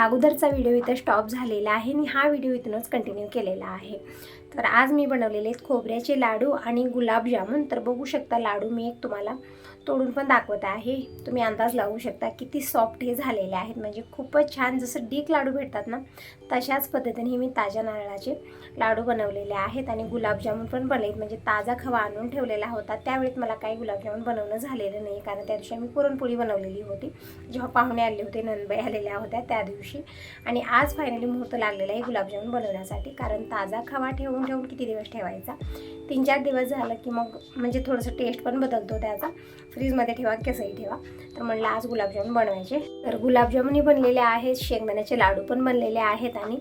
अगोदरचा व्हिडिओ इथं स्टॉप झालेला आहे आणि हा व्हिडिओ इथूनच कंटिन्यू केलेला आहे. तर आज मी बनवलेले आहेत खोबऱ्याचे लाडू आणि गुलाबजामुन. तर बघू शकता लाडू मी एक तुम्हाला तोडून पण दाखवत आहे. तुम्ही अंदाज लावू शकता किती सॉफ्ट हे झालेले आहेत. म्हणजे खूपच छान जसं डीक लाडू भेटतात ना तशाच पद्धतीने मी ताज्या नारळाचे लाडू बनवलेले आहेत आणि गुलाबजामुन पण बनलेत. म्हणजे ताजा खवा आणून ठेवलेला होता. त्यावेळेत मला काही गुलाबजामुन बनवणं झालेलं नाही. कारण त्या दिवशी आम्ही पुरणपोळी बनवलेली होती. जेव्हा पाहुणे आले होते नंदबाई आलेल्या होत्या त्या दिवशी. आणि आज फायनली मुहूर्त लागलेला आहे गुलाबजामुन बनवण्यासाठी. कारण ताजा खवा ठेवून ठेवून किती दिवस ठेवायचा? तीन चार दिवस झालं की मग म्हणजे थोडंसं टेस्ट पण बदलतो त्याचा. फ्रीजमध्ये ठेवा कसंही ठेवा. तर म्हणलं आज गुलाबजामुन बनवायचे. तर गुलाबजामुनही बनलेले आहेत शेंगदाण्याचे लाडू पण बनलेले आहेत आणि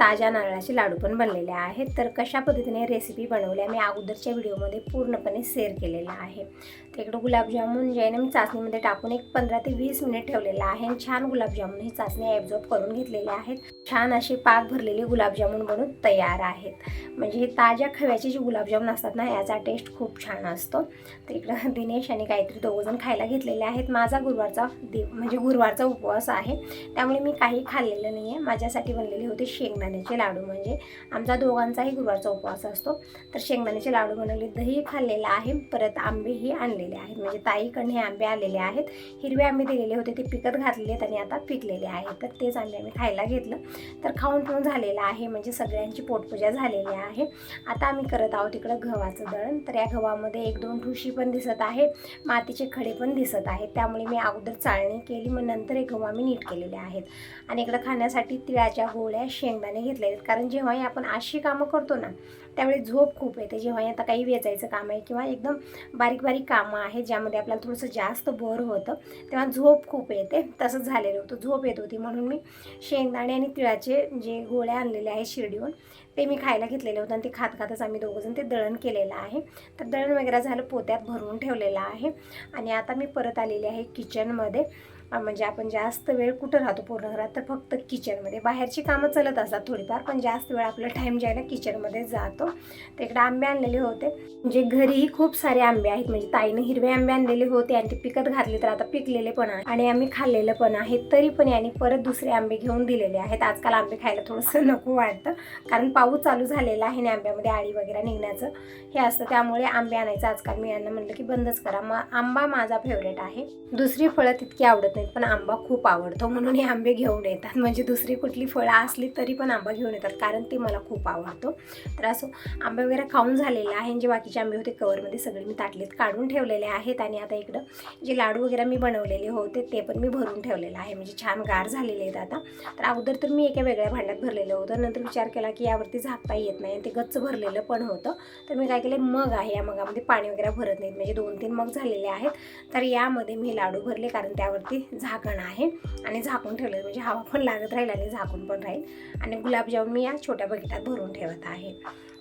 ताज्या नारळाचे लाडू पण बनलेले आहेत. तर कशा पद्धतीने रेसिपी बनवल्या मी अगोदरच्या व्हिडिओमध्ये पूर्णपणे शेअर केलेला आहे. तर इकडं गुलाबजामुन जे मी चाचणीमध्ये टाकून एक पंधरा ते वीस मिनिट ठेवलेलं आहे आणि छान गुलाबजामुन ही चाचणी ॲब्झॉर्ब करून घेतलेले आहेत. छान असे पाक भरलेले गुलाबजामुन बनून तयार आहेत. म्हणजे हे ताज्या खव्याचे जे गुलाबजामुन असतात ना याचा टेस्ट खूप छान असतो. तर इकडं दिनेश आणि काहीतरी दोघंजण खायला घेतलेले आहेत. माझा गुरुवारचा दि म्हणजे गुरुवारचा उपवास आहे. त्यामुळे मी काही खाल्लेलं नाही आहे माझ्यासाठी बनलेले होते शेंगदाण्याचे लाडू म्हणजे आमचा दोघांचाही गुरुवारचा उपवास असतो. तर शेंगदाण्याचे लाडू बनवले दही खाल्लेलं आहे परत आंबेही आणलेले आहेत. म्हणजे ताईकडून हे आंबे आलेले आहेत. हिरवे आंबे दिलेले होते ते पिकत घातलेले आहेत आणि आता पिकलेले आहेत. तर तेच आंबे आम्ही खायला घेतलं. तर खाऊन पिऊन झालेलं आहे. म्हणजे सगळ्यांची पोटपूजा झालेली आहे. आता आम्ही करत आहोत इकडं गव्हाचं दळण. तर या गव्हामध्ये एक दोन ठुशी पण दिसत आहे. मातीचे खडे पण दिसत आहेत. त्यामुळे मी अगोदर चाळणी केली मग नंतर हे गव्हा आम्ही नीट केलेले आहेत. आणि इकडं खाण्यासाठी तिळाच्या गोळ्या शेंगदाणे घेतले आहेत. कारण जेव्हाही आपण अशी कामं करतो ना त्यावेळी झोप खूप येते. जेव्हाही आता काही वेचायचं काम आहे किंवा एकदम बारीक बारीक कामं आहेत ज्यामध्ये आपल्याला थोडंसं जास्त भर होतं तेव्हा झोप खूप येते. तसंच झालेलं होतं. झोप येत होती. म्हणून मी शेंगदाणे आणि तिळाचे जे गोळ्या आणलेले आहेत शिर्डीहून ते मी खायला घेतलेले होते आणि ते खात खातच आम्ही दोघंजण ते दळण केलेलं आहे. तर दळण वगैरे झालं पोत्यात भरून ठेवलेलं आहे. आणि आता मी परत आलेली आहे किचनमध्ये म्हणजे आपण जास्त वेळ कुठं राहतो पूर्ण घरात? तर फक्त किचनमध्ये बाहेरची कामं चालत असतात थोडीफार पण जास्त वेळ आपला टाईम जे आहे ना किचनमध्ये जातो. तर इकडे आंबे आणलेले होते. म्हणजे घरीही खूप सारे आंबे आहेत. म्हणजे ताईनं हिरवे आंबे आणलेले होते आणि ते पिकत घातले तर आता पिकलेले पण आहे. आणि आम्ही खाल्लेलं पण आहे. तरी पण यांनी परत दुसरे आंबे घेऊन दिलेले आहेत. आजकाल आंबे खायला थोडंसं नको वाटतं. कारण पाऊस चालू झालेला आहे आणि आंब्यामध्ये आळी वगैरे निघण्याचं हे असतं. त्यामुळे आंबे आणायचं आजकाल मी यांना म्हणलं की बंदच करा. मग आंबा माझा फेवरेट आहे. दुसरी फळं तितकी आवडत नाहीत पण आंबा खूप आवडतो म्हणून हे आंबे घेऊन येतात. म्हणजे दुसरी कुठली फळं असली तरी पण आंबा घेऊन येतात कारण ते मला खूप आवडतो. तर असो आंबे वगैरे खाऊन झालेले आहे. जे बाकीचे आंबे होते कवरमध्ये सगळे मी ताटलीत काढून ठेवलेले आहेत. आणि आता इकडं जे लाडू वगैरे मी बनवलेले होते ते पण मी भरून ठेवलेलं आहे. म्हणजे छान गार झालेले आहेत आता. तर अगोदर तर मी एका वेगळ्या भांड्यात भरलेलं होतं. नंतर विचार केला की यावरती झाकता येत नाही. आणि ते गच्च भरलेलं पण होतं. तर मी काय केलं मग आहे या मगामध्ये पाणी वगैरे भरत नाहीत. म्हणजे दोन तीन मग झालेले आहेत. तर यामध्ये मी लाडू भरले कारण त्यावरती झाकण आहे आणि झाकून ठेवलं म्हणजे हवा पण लागत राहील आणि झाकून पण राहील. आणि गुलाबजाम मी या छोट्या बकेटात भरून ठेवत आहे.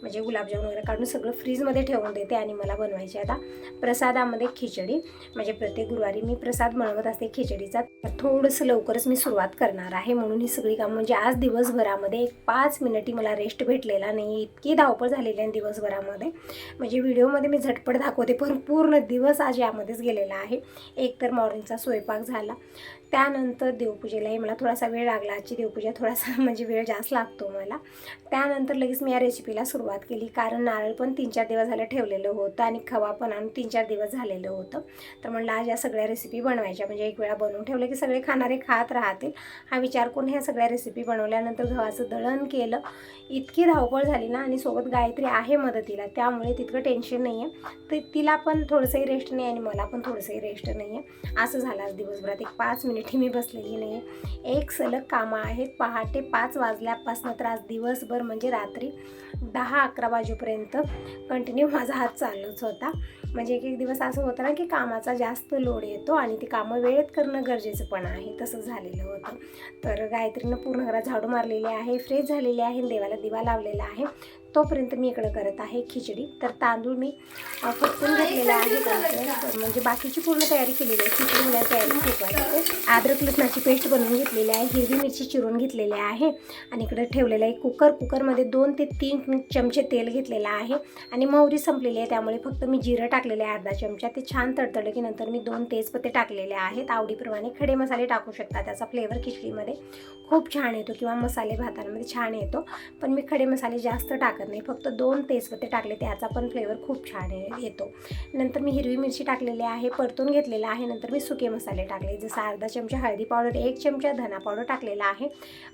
म्हणजे गुलाबजाम वगैरे काढून सगळं फ्रीजमध्ये ठेवून देते आणि मला बनवायचे आता प्रसादामध्ये खिचडी. म्हणजे प्रत्येक गुरुवारी मी प्रसाद बनवत असते. खिचडीचा तर थोडंसं लवकरच मी सुरुवात करणार आहे. म्हणून ही सगळी कामं म्हणजे आज दिवसभरामध्ये एक पाच मिनिटी मला रेस्ट भेटलेला नाही. इतकी धावपळ झालेली आहे दिवसभरामध्ये. म्हणजे व्हिडिओमध्ये मी झटपट दाखवते. पण पूर्ण दिवस आज यामध्येच गेलेला आहे. एक तर मॉर्निंगचा स्वयंपाक झाला. त्यानंतर देवपूजेलाही मला थोडासा वेळ लागला. आजची देवपूजा थोडासा म्हणजे वेळ जास्त लागतो मला. त्यानंतर लगेच मी या रेसिपीला सुरुवात केली. कारण नारळ पण तीन चार दिवस झालं ठेवलेलं होतं आणि खवा पण आणून तीन चार दिवस झालेलं होतं. तर म्हणलं आज या सगळ्या रेसिपी बनवायच्या. म्हणजे एक वेळा बनवून ठेवलं की सगळे खाणारे खात राहतील. हा विचार करून ह्या सगळ्या रेसिपी बनवल्यानंतर गव्हाचं दळण केलं. इतकी धावपळ झाली ना आणि सोबत गायत्री आहे मदतीला. त्यामुळे तितकं टेन्शन नाही आहे तर तिला पण थोडंसंही रेस्ट नाही आणि मला पण थोडंसंही रेस्ट नाही आहे असं झालं आज दिवसभरात. एक पाच मिनिटही मी बसलेली नाही आहे एक सलग कामं आहेत. पहाटे पाच वाजल्यापासनं तर आज दिवसभर म्हणजे रात्री दहा अकरा वाजेपर्यंत कंटिन्यू माझा हात चालूच होता. म्हणजे एक एक दिवस असं होतं ना की कामाचा जास्त लोड येतो आणि ती कामं वेळेत करणं गरजेचं पण आहे. तसं झालेलं होतं. तर गायत्रीनं पूर्ण घरात झाडू मारलेली आहे फ्रेश झालेली आहे देवाला दिवा लावलेला आहे. तोपर्यंत मी इकडं करत आहे खिचडी. तर तांदूळ मी फटकून घेतलेला आहे म्हणजे बाकीची पूर्ण तयारी केलेली आहे. खिचडी होण्याची तयारी खूप वाटते अद्रक लसणाची पेस्ट बनवून घेतलेली आहे. हिरवी मिरची चिरून घेतलेली आहे. आणि इकडे ठेवलेलं आहे कुकर. कुकरमध्ये दोन ते तीन चमचे तेल घेतलेलं आहे. आणि मोहरी संपलेली आहे. त्यामुळे फक्त मी जिरं टाकलेलं आहे अर्धा चमचा. ते छान तडतडलं की नंतर मी दोन तेजपत्ते टाकलेले आहेत. आवडीप्रमाणे खडे मसाले टाकू शकता. त्याचा फ्लेवर खिचडीमध्ये खूप छान येतो किंवा मसाले भातांमध्ये छान येतो. पण मी खडे मसाले जास्त टाकत नाही. फक्त दोन तेजपत्ते टाकले त्याचा पण फ्लेवर खूप छान येतो. नंतर मी हिरवी मिरची टाकलेली आहे परतून घेतलेला आहे. नंतर मी सुके मसाले टाकले. जसं अर्धा चमचा हळदी पावडर एक चमचा धना पावडर टाकलेला आहे.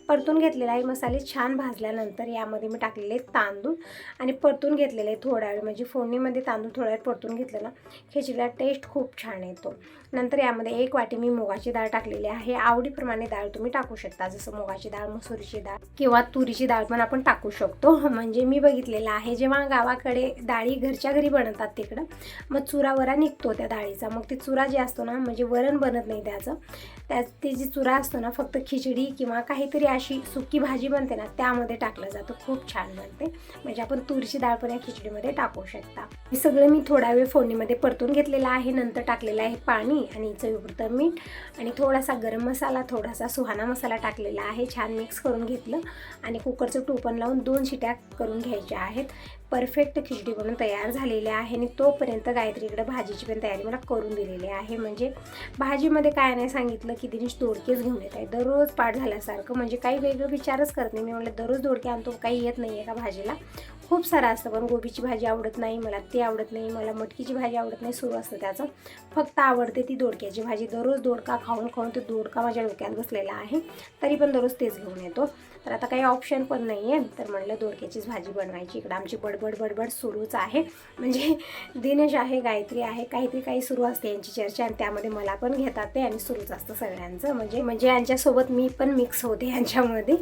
परतून घेतलेला आहे मसाले छान भाजल्यानंतर यामध्ये मी टाकलेले तांदूळ आणि परतून घेतलेले थोडा वेळ म्हणजे फोडणीमध्ये तांदूळ थोडा वेळ परतून घेतलेला खिचडीला टेस्ट खूप छान येतो. नंतर यामध्ये एक वाटी मी मुगाची डाळ टाकलेली आहे. आवडीप्रमाणे डाळ तुम्ही टाकू शकता जसं मुगाची डाळ मसुरीची डाळ किंवा तुरीची डाळ पण आपण टाकू शकतो. म्हणजे मी बघितलेलं आहे. जेव्हा गावाकडे डाळी घरच्या घरी बनवतात तिकडं मग चुरावरा निघतो त्या डाळीचा. मग ती चुरा जी असतो ना म्हणजे वरण बनत नाही त्याचं. त्या ती जी चुरा असतो ना फक्त खिचडी किंवा काहीतरी अशी सुकी भाजी बनते ना त्यामध्ये टाकलं जातं. खूप छान बनते. म्हणजे आपण तुरीची डाळ पण या खिचडीमध्ये टाकू शकता. हे सगळं मी थोडा वेळ फोडणीमध्ये परतून घेतलेलं आहे. नंतर टाकलेलं आहे पाणी आणि चवीपुरतं मीठ आणि थोडासा गरम मसाला थोडासा सुहाना मसाला टाकलेला आहे. छान मिक्स करून घेतलं आणि कुकरचं टोपण लावून दोन शिट्या करून घ्यायच्या आहेत. परफेक्ट खिचडी बनून तयार झालेली आहे आणि तोपर्यंत गायत्रीकडे भाजीची पण तयारी मला करून दिलेली आहे. म्हणजे भाजीमध्ये काय नाही सांगितलं की दिनेश दोडकेच घेऊन येत आहे. दररोज पाठ झाल्यासारखं म्हणजे काही वेगळं विचारच करत नाही. मी म्हटलं दररोज दोडके आणतो काही येत नाही आहे का भाजीला? खूप सारं असतं पण गोबीची भाजी आवडत नाही मला ती आवडत नाही मला मटकीची भाजी आवडत नाही सुरू असतं त्याचं. फक्त आवडते ती दोडक्याची भाजी. दररोज दोडका खाऊन खाऊन तो दोडका माझ्या डोक्यात बसलेला आहे. तरी पण दररोज तेच घेऊन येतो. तर आता काही ऑप्शन पण नाही आहे तर म्हणलं दोडक्याचीच भाजी बनवायची. इकडं आमची बडबड बडबड सुरूच आहे. म्हणजे दिनेश आहे गायत्री आहे काहीतरी काही सुरू असते यांची चर्चा आणि त्यामध्ये मला पण घेतात ते आणि सुरूच असतं सगळ्यांचं. म्हणजे म्हणजे यांच्यासोबत मी पण मिक्स होते यांच्यामध्ये.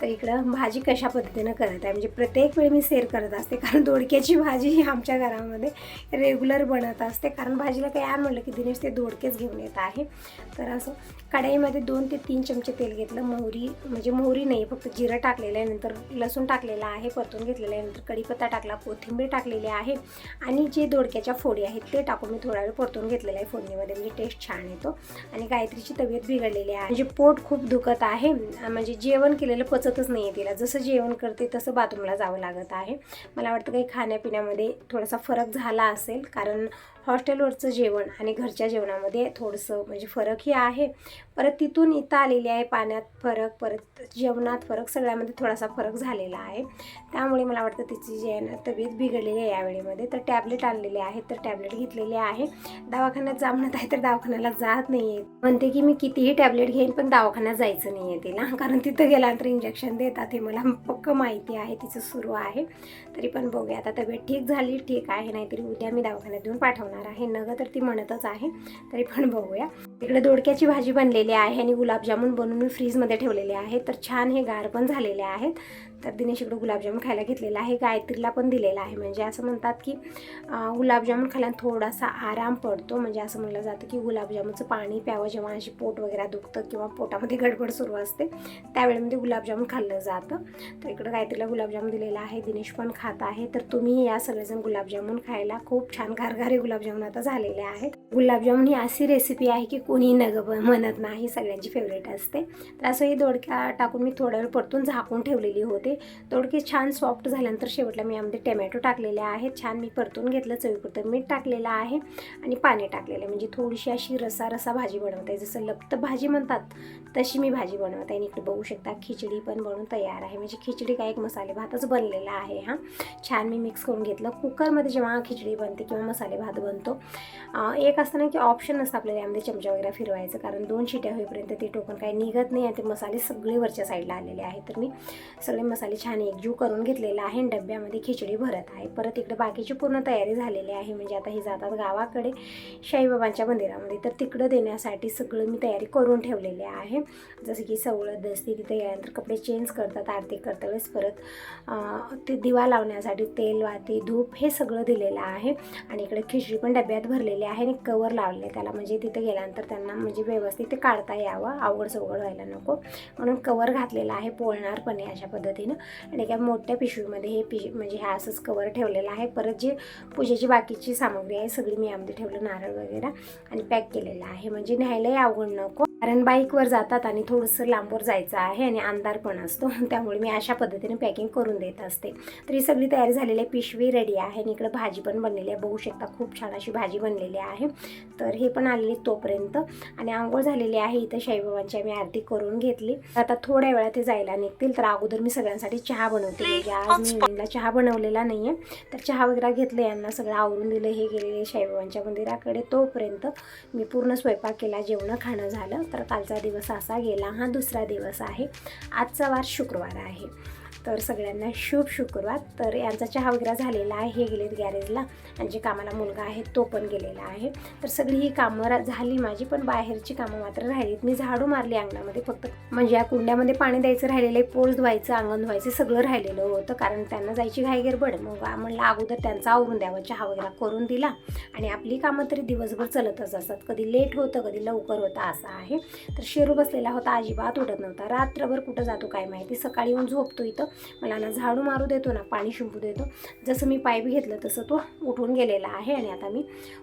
तर इकडं भाजी कशा पद्धतीनं करत आहे? म्हणजे प्रत्येक वेळी मी सेर करत असते कारण दोडक्याची भाजी ही आमच्या घरामध्ये रेग्युलर बनत असते. कारण भाजीला काही आण म्हटलं की दिनेश ते दोडकेच घेऊन येत आहे. तर असं कढाईमध्ये दोन ते तीन चमचे तेल घेतलं. मोहरी म्हणजे मोहरी नाही फक्त जिरं टाकलेलं आहे नंतर लसूण टाकलेलं आहे परतून घेतलेलं आहे नंतर कढीपत्ता टाकला कोथिंबीर टाकलेली आहे आणि जे दोडक्याच्या फोडी आहेत ते टाकून मी थोडा वेळ परतून घेतलेलं आहे फोडणीमध्ये. म्हणजे टेस्ट छान येतो आणि गायत्रीची तब्येत बिघडलेली आहे. म्हणजे पोट खूप दुखत आहे. म्हणजे जेवण केलेलं पचतच नाही आहे तिला. जसं जेवण करते तसं बाथरूमला जावं लागत आहे. मला वाटतं काही खाण्यापिण्यामध्ये थोडासा फरक झाला असेल कारण हॉस्टेलवरचं जेवण आणि घरच्या जेवणामध्ये थोडंसं म्हणजे फरकही आहे. परत तिथून इथं आलेली आहे पाण्यात फरक परत जेवणात फरक सगळ्यामध्ये थोडासा फरक झालेला आहे. त्यामुळे मला वाटतं तिची जे आहे ना तब्येत बिघडलेली आहे यावेळेमध्ये. तर टॅबलेट आणलेले आहेत तर टॅबलेट घेतलेले आहे. दवाखान्यात जा म्हणत आहे तर दवाखान्याला जात नाही आहे म्हणते की मी कितीही टॅबलेट घेईन पण दवाखान्यात जायचं नाही आहे तिला कारण तिथं गेल्यानंतर इंजेक्शन देतात हे मला पक्क माहिती आहे तिचं सुरू आहे. तरी पण बघूया आता तब्येत ठीक झाली ठीक आहे नाहीतरी उद्या मी दवाखान्यात देऊन पाठवणार आहे. नगं तर ती म्हणतच आहे तरी पण बघूया. तिकडे दोडक्याची भाजी बनलेली आहे आणि गुलाबजामुन बनवून मी फ्रीजमध्ये ठेवलेले आहे. तर छान हे गार पण झालेले आहेत. तर दिनेश इकडं गुलाबजामुन खायला घेतलेला आहे. गायत्रीला पण दिलेला आहे. म्हणजे असं म्हणतात की गुलाबजामुन खायला थोडासा आराम पडतो. म्हणजे असं म्हणलं जातं की गुलाबजामुनचं पाणी प्यावं जेव्हा अशी पोट वगैरे दुखतं किंवा पोटामध्ये गडबड सुरू असते त्यावेळेमध्ये गुलाबजामुन खाल्लं जातं. तर इकडं गायत्रीला गुलाबजामुन दिलेला आहे. दिनेश पण खात आहे. तर तुम्ही या सगळेजण गुलाबजामुन खायला खूप छान घारघारे गुलाबजामुन आता झालेले आहेत. गुलाबजामुन ही अशी रेसिपी आहे की कोणी नग म्हणत नाही सगळ्यांची फेवरेट असते. तर असं हे दोडक्या टाकून मी थोडा वेळ परतून झाकून ठेवलेली होते. दोडके छान सॉफ्ट झाल्यानंतर शेवटला मी यामध्ये टमॅटो टाकलेले आहेत. छान मी परतून घेतलं चवीपुरतं मीठ टाकलेलं आहे आणि पाणी टाकलेलं आहे. म्हणजे थोडीशी अशी रसा रसा भाजी बनवते. जसं लप्त भाजी म्हणतात तशी मी भाजी बनवत. आहे इकडे बघू शकता खिचडी पण बनवून तयार आहे. म्हणजे खिचडी काय एक मसाले भातच बनलेला आहे हा. छान मी मिक्स करून घेतलं. कुकरमध्ये जेव्हा खिचडी बनते किंवा मसाले भात बनतो एक एक असतं की ऑप्शन नसतं आपल्याला यामध्ये चमचा वगैरे फिरवायचं. कारण दोन शिट्या होईपर्यंत ते टोपण काही निघत नाही आणि ते मसाले सगळे वरच्या साईडला आलेले आहेत. तर मी सगळे मसाले छान एकजीव करून घेतलेले आहे आणि डब्यामध्ये खिचडी भरत आहे. परत इकडे बाकीची पूर्ण तयारी झालेली आहे. म्हणजे आता हे जातात गावाकडे शाईबाबांच्या मंदिरामध्ये. तर तिकडं देण्यासाठी सगळं मी तयारी करून ठेवलेली आहे. जसं की सवलत दसती तिथे गेल्यानंतर कपडे चेंज करतात आरती करता वेळेस परत ते दिवा लावण्यासाठी तेल वाती धूप हे सगळं दिलेलं आहे. आणि इकडे खिचडी पण डब्यात भरलेली आहे आणि कवर लावले त्याला. म्हणजे तिथे गेल्यानंतर त्यांना म्हणजे व्यवस्थित ते काढता यावं. अवघड सवघड व्हायला नको. म्हणून कवर घातलेला आहे पोळणार पण आहे अशा पद्धतीनं. आणि एका मोठ्या पिशवीमध्ये हे पिश म्हणजे हे असंच कवर ठेवलेलं आहे. परत जे पूजेची बाकीची सामग्री आहे सगळी मी यामध्ये ठेवलं नारळ वगैरे आणि पॅक केलेलं आहे. म्हणजे न्यायलाही अवघड नको. कारण बाईकवर जातात आणि थोडंसं लांबवर जायचं आहे आणि अंधार पण असतो त्यामुळे मी अशा पद्धतीने पॅकिंग करून देत असते. तर ही सगळी तयारी झालेली आहे पिशवी रेडी आहे आणि इकडं भाजी पण बनलेली आहे. बघू शकता खूप छान अशी भाजी बनलेली आहे. तर हे पण आलेली तोपर्यंत. आणि आंघोळ झालेली आहे इथं साईबाबांची आम्ही आरती करून घेतली. आता थोड्या वेळात ते जायला निघतील. तर अगोदर मी सगळ्यांसाठी चहा बनवते. म्हणजे आज मी चहा बनवलेला नाही आहे तर चहा वगैरे घेतलं यांना सगळं आवरून दिलं. हे गेलेले साईबाबांच्या मंदिराकडे. तोपर्यंत मी पूर्ण स्वयंपाक केला जेवणं खाणं झालं. तर कालचा दिवस असा गेला. हा दुसरा दिवस आहे. आजचा वार शुक्रवार आहे. तर सगळ्यांना शुभ शुक्रवार. तर यांचा चहा वगैरे झालेला आहे हे गेलेत गॅरेजला. आणि जे कामाला मुलगा आहे तो पण गेलेला आहे. तर सगळी ही कामं रा- झाली माझी पण बाहेरची कामं मात्र राहिलीत. मी झाडू मारली अंगणामध्ये फक्त. म्हणजे या कुंड्यामध्ये पाणी द्यायचं राहिलेलं आहे पोळस धुवायचं अंगण धुवायचं सगळं राहिलेलं होतं. कारण त्यांना जायची घाई गडबड. मग म्हणलं अगोदर त्यांचा आवरून द्यावं चहा वगैरे करून दिला. आणि आपली कामं तरी दिवसभर चलतच असतात. कधी लेट होतं कधी लवकर होतं असं आहे. तर शेरू बसलेला होता अजिबात उठत नव्हता. रात्रभर कुठं जातो काय माहिती. सकाळी येऊन झोपतो इथे मला ना झाडू मारू देतो ना पाणी शिंपू देतो जसं मी पाईप घेतलं तसं तो उठून गेलेला आहे. आणि आता मी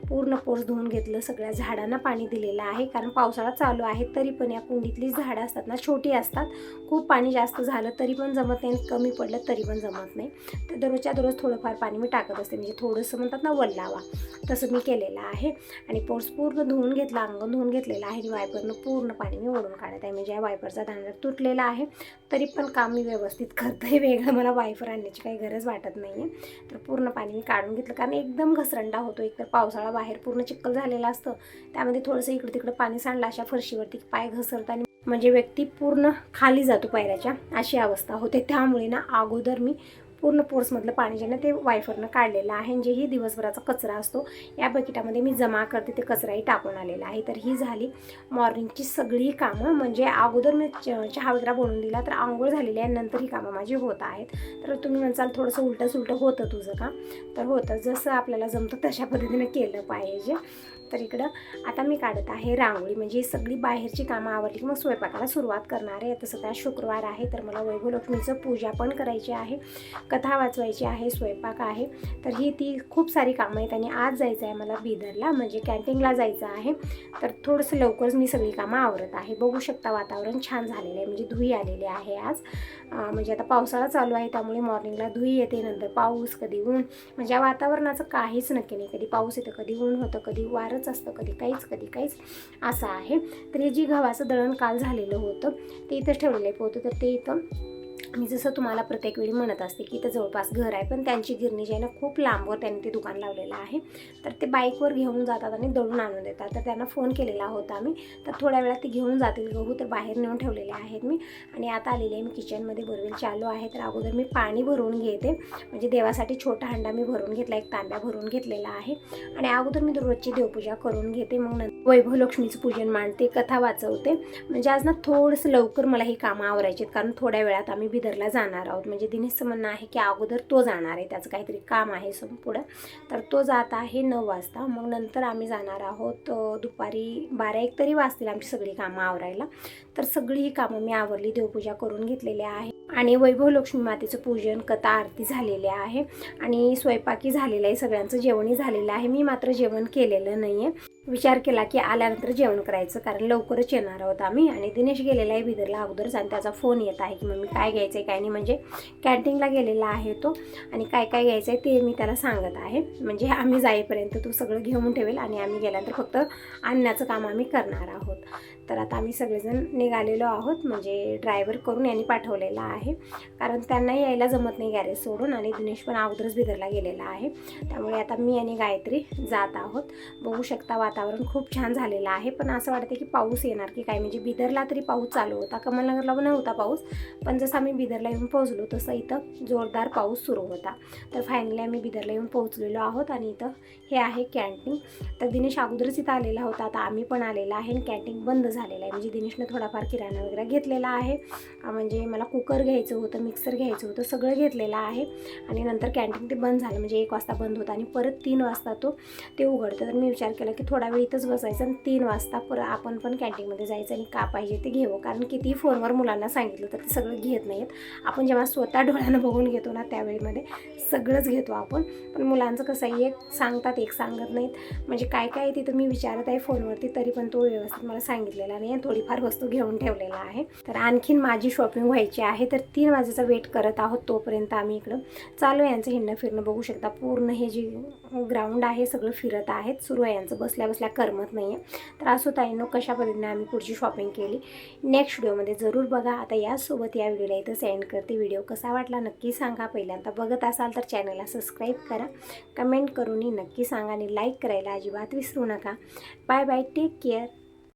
पूर्ण पोर्स धुवून घेतलं सगळ्या झाडांना पाणी दिलेलं आहे. कारण पावसाळा चालू आहे तरी पण या कुंडीतली झाडं असतात ना छोटी असतात. खूप पाणी जास्त झालं तरी पण जमत नाही. कमी पडलं तरी पण जमत नाही. तर दररोजच्या दररोज थोडंफार पाणी मी टाकत असते. म्हणजे थोडंसं म्हणतात ना वल्लावा. तसं मी केलेलं आहे. आणि पोर्स पूर्ण धुवून घेतला अंगण धुवून घेतलेलं आहे. आणि वायपरनं पूर्ण पाणी मी ओढून काढत आहे. म्हणजे या वायपरचा धान्य तुटलेला आहे. तरी पण काम मी व्यवस्थित करते वेगळं मला वायफर आणण्याची काही गरज वाटत नाही आहे तर पूर्ण पाणी मी काढून घेतलं. कारण एकदम घसरंडा होतो. एकतर पावसाळा बाहेर पूर्ण चिक्कल झालेला असतं. त्यामध्ये थोडंसं इकडं तिकडं पाणी सांडलं अशा फरशीवरती पाय घसरताना म्हणजे व्यक्ती पूर्ण खाली जातो पायऱ्याच्या. अशी अवस्था होते. त्यामुळे ना अगोदर मी पूर्ण पोर्समधलं पाणी जे ना ते वायफरनं काढलेलं आहे जे जेही दिवसभराचा कचरा असतो या बकेटामध्ये मी जमा करते ते कचराही टाकून आलेला आहे. तर ही झाली मॉर्निंगची सगळी कामं. म्हणजे अगोदर मी च- चहा वगैरे बनवून दिला तर आंघोळ झालेली आहे नंतर ही कामं माझी होत आहेत. तर तुम्ही म्हणसाल थोडंसं उलटं सुलटं होतं तुझं का? तर होतं. जसं आपल्याला जमतं तशा पद्धतीनं केलं पाहिजे. तर इकडं आता मी काढत आहे रांगोळी. म्हणजे सगळी बाहेरची कामं आवडली की मग स्वयंपाकाला सुरुवात करणार आहे. तसं त्या शुक्रवार आहे तर मला वैभवलक्ष्मीचं पूजा पण करायची आहे. कथा वाचवायची आहे स्वयंपाक आहे. तर ही ती खूप सारी कामं आहेत आणि आज जायचं आहे मला बिदरला म्हणजे कॅन्टीनला जायचं आहे. तर थोडंसं लवकरच मी सगळी कामं आवरत आहे. बघू शकता वातावरण छान झालेलं आहे. म्हणजे धुई आलेली आहे आज. म्हणजे आता पावसाळा चालू आहे त्यामुळे मॉर्निंगला धुई येते नंतर पाऊस कधी ऊन. म्हणजे या वातावरणाचं काहीच नक्की नाही. कधी पाऊस येतं कधी ऊन होतं कधी वारच असतं कधी काहीच कधी काहीच. असं आहे. तर हे जी गव्हाचं दळण काल झालेलं होतं ते इथं ठेवलेलं होतं तर ते इथं मी जसं तुम्हाला प्रत्येक वेळी म्हणत असते की इथं जवळपास घर आहे पण त्यांची गिरणी जी आहे ना खूप लांबवर त्यांनी ते दुकान लावलेलं आहे. तर ते बाईकवर घेऊन जातात आणि दळून आणून देतात. तर त्यांना फोन केलेला होता मी तर थोड्या वेळात ते घेऊन जातील गहू तर बाहेर नेऊन ठेवलेले आहेत मी. आणि आता आलेले मी किचनमध्ये बरोबर चालू आहे. तर अगोदर मी पाणी भरून घेते. म्हणजे देवासाठी छोटा हंडा मी भरून घेतला एक तांब्या भरून घेतलेला आहे. आणि अगोदर मी दररोजची देवपूजा करून घेते. मग नंतर वैभव लक्ष्मीचं पूजन मांडते कथा वाचवते. म्हणजे आज ना थोडंसं लवकर मला ही कामं आवरायची आहेत. कारण थोड्या वेळात आम्ही बिदरला जाणार आहोत. म्हणजे दिनेशचं म्हणणं आहे की अगोदर तो जाणार आहे. त्याचं काहीतरी काम आहे सम पुढं तर तो जात आहे नऊ वाजता. मग नंतर आम्ही जाणार आहोत दुपारी बारा एक तरी वाजतील आमची सगळी कामं आवरायला. तर सगळी ही कामं मी आवरली. देवपूजा करून घेतलेली आहे. आणि वैभव लक्ष्मी मातेचं पूजन कथा आरती झालेली आहे. आणि स्वयंपाकी झालेलं आहे. सगळ्यांचं जेवणही झालेलं आहे. मी मात्र जेवण केलेलं नाही आहे विचार केला की आल्यानंतर जेवण करायचं कारण लवकरच येणार आहोत आम्ही. आणि दिनेश गेलेला आहे बिदरला अगोदरच आणि त्याचा फोन येत आहे की मम्मी काय घ्यायचं आहे काय नाही. म्हणजे कॅन्टीनला गेलेला आहे तो आणि काय काय घ्यायचं आहे ते मी त्याला सांगत आहे. म्हणजे आम्ही जाईपर्यंत तो सगळं घेऊन ठेवेल आणि आम्ही गेल्यानंतर फक्त आणण्याचं काम आम्ही करणार आहोत. तर आता आम्ही सगळेजण निघालेलो आहोत म्हणजे ड्रायव्हर करून यांनी पाठवलेला आहे. कारण त्यांनाही यायला जमत नाही गॅरेज सोडून आणि दिनेश पण अगोदरच बिदरला गेलेला आहे. त्यामुळे आता मी आणि गायत्री जात आहोत. बघू शकता वातावरण खूप छान झालेलं आहे. पण असं वाटतं की पाऊस येणार की काय? म्हणजे बिदरला तरी पाऊस चालू होता. कमलनगरला नव्हता पाऊस. पण जसं आम्ही बिदरला येऊन पोहोचलो तसं इथं जोरदार पाऊस सुरू होता. तर फायनली आम्ही बिदरला येऊन पोहोचलेलो आहोत आणि इथं हे आहे कॅन्टीन तर दिनेश अगोदरच इथं आलेला होता. आता आम्ही पण आलेला आहे आणि कॅन्टीन बंद झालेलं आहे. म्हणजे दिनेशनं थोडाफार किराणा वगैरे घेतलेला आहे. म्हणजे मला कुकर घ्यायचं होतं मिक्सर घ्यायचं होतं सगळं घेतलेलं आहे. आणि नंतर कॅन्टीन ते बंद झालं. म्हणजे एक वाजता बंद होतं आणि परत तीन वाजता तो ते उघडतं. तर मी विचार केला की थोडा थोडा वेळ इथंच बसायचं आणि तीन वाजता परत आपण पण कॅन्टीनमध्ये जायचं आणि का पाहिजे ते घेऊ कारण कितीही फोनवर मुलांना सांगितलं तर ते सगळं घेत नाहीत. आपण जेव्हा स्वतः डोळ्यानं बघून घेतो ना त्यावेळीमध्ये सगळंच घेतो आपण. पण मुलांचं कसं आहे एक सांगतात एक सांगत नाहीत. म्हणजे काय काय तिथं मी विचारत आहे फोनवरती तरी पण तो व्यवस्थित मला सांगितलेला नाही थोडीफार वस्तू घेऊन ठेवलेला आहे. तर आणखीन माझी शॉपिंग व्हायची आहे तर तीन वाजेचा वेट करत आहोत तोपर्यंत आम्ही इकडं. चालू आहे यांचं हिंडणं फिरणं बघू शकता. पूर्ण हे जे ग्राउंड आहे सगळं फिरत आहेत. सुरू आहे यांचं बसल्या बसल्या करमत नाही आहे तर असो ताईंनो कशा पद्धतीने आम्ही पुढची शॉपिंग केली नेक्स्ट व्हिडिओमध्ये जरूर बघा. आता यासोबत या व्हिडिओला इथं सेंड करते. व्हिडिओ कसा वाटला नक्की सांगा. पहिल्यांदा बघत असाल तर चॅनलला सबस्क्राईब करा. कमेंट करूनही नक्की सांगा आणि लाईक करायला अजिबात विसरू नका. Bye bye take care